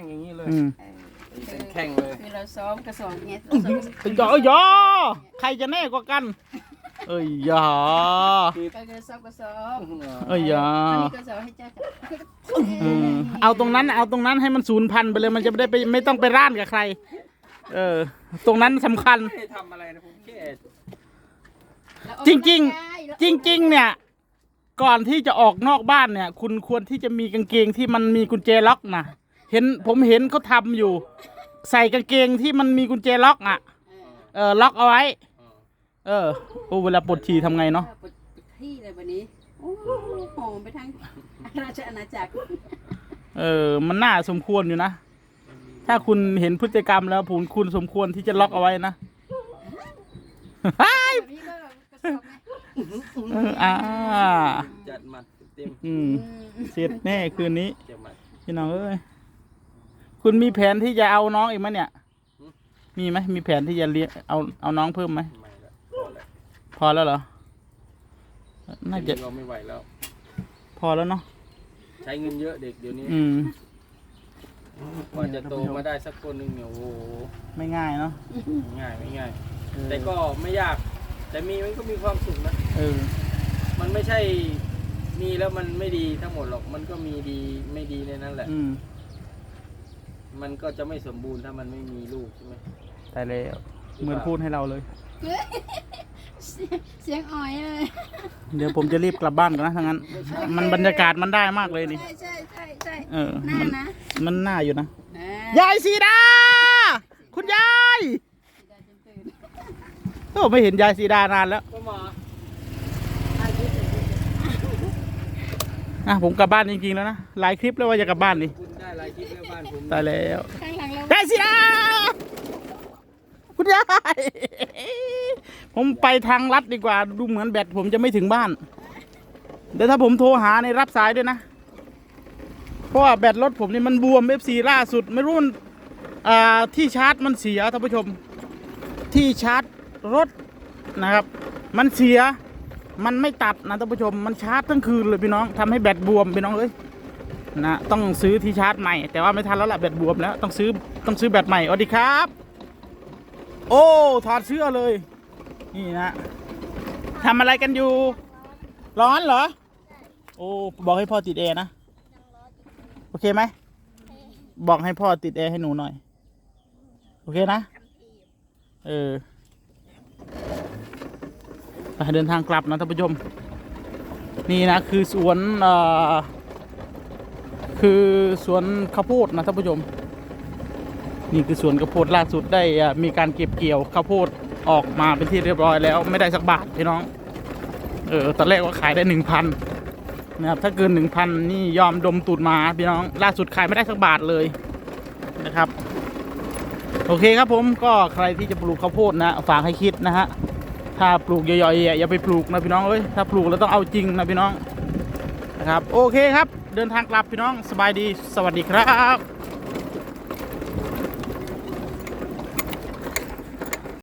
งอย่างนี้เลยอืมเออตีเป็นแข่งเลยคือเราซ้อมกระสอบไงเราซ้อมเอ้ยเอ้ยยอใครจะแน่กว่ากัน เอ้ยยาก็คือซ้อมกระสอบเอ้ยยาอันนี้กระสอบให้เจ้าค่ะเออเอาตรงนั้นเอาตรงนั้นให้มันศูนย์พันไปเลยมันจะไม่ได้ไปไม่ต้องไปร่านกับใคร เออ ตรงนั้นสำคัญ ไม่ได้ทำอะไรนะผมแค่เราออกจริง กำลักายๆจริง ๆ เนี่ย ก่อนที่จะออกนอกบ้านเนี่ย คุณควรที่จะมีกางเกงที่มันมีกุญแจล็อกนะ เห็นผมเห็นเขาทำอยู่ ใส่กางเกงที่มันมีกุญแจล็อกอะ เออล็อกเอาไว้ เออโอ้เวลาปวดฉี่ทำไงเนาะปวดที่เลยวันนี้โอ้หอมไปทั้งราชอาณาจักรเออ มันน่าสมควรอยู่นะ ถ้าคุณเห็นพฤติกรรมแล้วผมคุณสมควรที่จะล็อกเอาไว้นะแบบนี้ก็กระสอบไงเอออ่าจัดมัดเต็มอืมอืมเสร็จแน่คืนนี้ เต็มมัดพี่น้องเอ้ย คุณมีแผนที่จะเอาน้องอีกไหมเนี่ยหืมมีไหมมีแผนที่จะเลี้ยงเอาเอาน้องเพิ่มไหม ไม่ละพอแล้วพอแล้วเหรอ น่าจะเราไม่ไหวแล้ว พอแล้วเนาะ ใช้เงินเยอะเด็กเดี๋ยวนี้อืม กว่าจะโตมาได้สักคนหนึ่งเนี่ยโอ้โหไม่ง่ายเนาะไม่ง่ายไม่ง่าย เออแต่ก็ไม่ยาก แต่มีมันก็มีความสุขนะ เออ มันไม่ใช่มีแล้วมันไม่ดีทั้งหมดหรอก มันก็มีดีไม่ดีในนั้นแหละ อืม มันก็จะไม่สมบูรณ์ถ้ามันไม่มีลูกใช่ไหมแต่แล้วเหมือนพูดให้เราเลยเสียงเสียงอ่อยเลย เดี๋ยวผมจะรีบกลับบ้านก่อนนะทั้างนั้น มันบรรยากาศมันได้มากเลยนี่ ใช่ใช่ใช่ใช่เออหน้ามันนะมันน่าอยู่นะ อ่ยายสีดา คุณยายได้จนตื่นโอ้ไม่เห็นยายสีดานานแล้วก็มาอายุเสร็จอะผมกลับบ้านจริงๆแล้วนะ หลายคลิปแล้วว่าจะกลับบ้านนี่ คุณ ได้รายคลิปแล้วบ้านผมตายแล้ว ข้างหลังเรายายสีดาคุณยายผมไปทางลัดดีกว่า ดูเหมือนแบตผมจะไม่ถึงบ้าน เดี๋ยวถ้าผมโทรหาในรับสายด้วยนะ เพราะว่าแบตรถผมนี่มันบวมเอฟซีล่าสุด ไม่รู้มันอ่าที่ชาร์จมันเสียท่านผู้ชม ที่ชาร์จรถนะครับ มันเสีย มันไม่ตัดนะท่านผู้ชม มันชาร์จทั้งคืนเลยพี่น้องทำให้แบตบวมพี่น้องเอ้ย นะต้องซื้อที่ชาร์จใหม่ แต่ว่าไม่ทันแล้วล่ะแบตบวมแล้วต้องซื้อต้องซื้อแบตใหม่สวัสดีครับ โอ้ถอดเสื้อเลย นี่นะทำอะไรกันอยู่ ร้อนเหรอ โอ้บอกให้พ่อติดแอร์นะ โอเคไหม บอกให้พ่อติดแอร์ให้หนูหน่อย โอเคนะ เออเดินทางกลับนะท่านผู้ชม นี่นะคือสวนเอ่อ คือสวนข้าวโพดนะท่านผู้ชม นี่คือสวนข้าวโพดล่าสุดได้มีการเก็บเกี่ยวข้าวโพดออกมาเป็นที่เรียบร้อยแล้วไม่ได้สักบาทพี่น้อง เออตอนแรกว่าขายได้หนึ่งพันนะครับถ้าเกินหนึ่งพันนี่ยอมดมตูดมาพี่น้อง ล่าสุดขายไม่ได้สักบาทเลยนะครับ โอเคครับผมก็ใครที่จะปลูกข้าวโพดนะฝากให้คิดนะฮะถ้าปลูกย่อยๆอย่าไปปลูกนะพี่น้องเอ้ยถ้าปลูกแล้วต้องเอาจริงนะพี่น้องนะครับ โอเคครับ เดินทางกลับพี่น้องสบายดีสวัสดีครับ